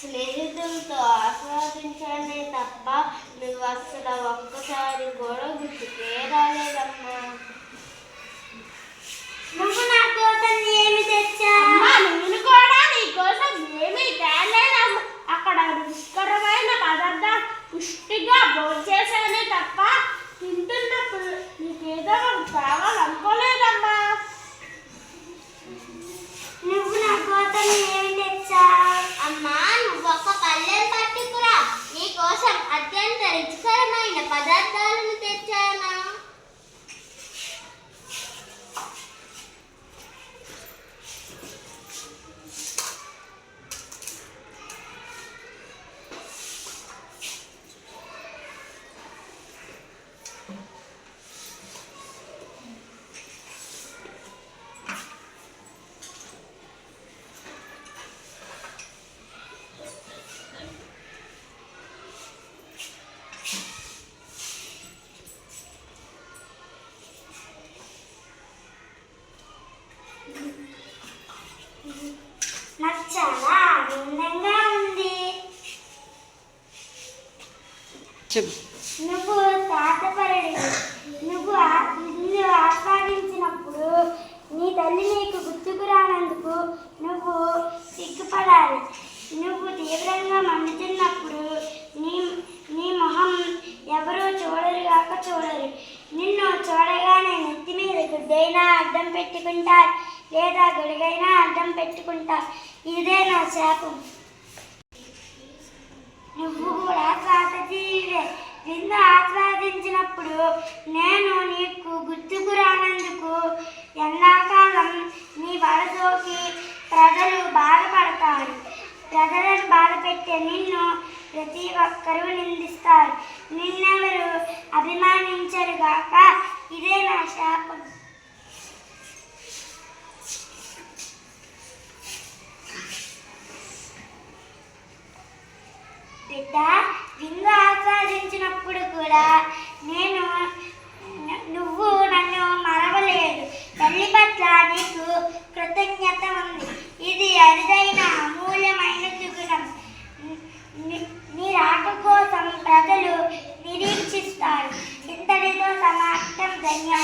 స్నేహితులతో ఆస్వాదించానే తప్ప నువ్వు అసలు ఒక్కసారి కూడా గుర్తుకే రాలేదమ్మా నువ్వు నా కోసం ఏమి తెచ్చావు? అమ్మా నేను కూడా నీ కోసం ఏమీ తేలేదమ్మా. అక్కడ రుచికరమైన పదార్థాలు పుష్టిగా భోంచేసానే తప్ప తింటున్నప్పుడు నీకేదో కావాలనుకోలేదమ్మా. రుచికరమైన పదార్థాలను తెచ్చానా చెప్పు. నువ్వు తాతపరుడు నువ్వు నిన్ను ఆస్వాదించినప్పుడు నీ తల్లి నీకు గుర్తుకు రానందుకు నువ్వు సిగ్గుపడాలి. నువ్వు తీవ్రంగా మండుతున్నప్పుడు నీ నీ మొహం ఎవరూ చూడరు కాక చూడరు. నిన్ను చూడగానే నెత్తి మీద గుడ్డైనా అడ్డం పెట్టుకుంటారు లేదా గొడుగైనా అడ్డం పెట్టుకుంటారు ఇదే నా శాపం. నువ్వు కూడా స్వాతజీవే నిన్ను ఆస్వాదించినప్పుడు నేను నీకు గుర్తుకు రానందుకు ఎండాకాలం నీ వరదోకి ప్రజలు బాధపడతారు. ప్రజలను బాధ పెట్టే నిన్ను ప్రతి ఒక్కరూ నిందిస్తారు. నిన్నెవరు అభిమానించరుగాక ఇదే నా శాపం. బిడ్డ విందు ఆస్వాదించినప్పుడు కూడా నేను నువ్వు నన్ను మరవలేదు. తల్లి పట్ల నీకు కృతజ్ఞత ఉంది. ఇది అరుదైన అమూల్యమైన సుగుణం. నీ రాక కోసం ప్రజలు నిరీక్షిస్తారు. ఇంతటితో సమాప్తం. ధన్యవాదాలు.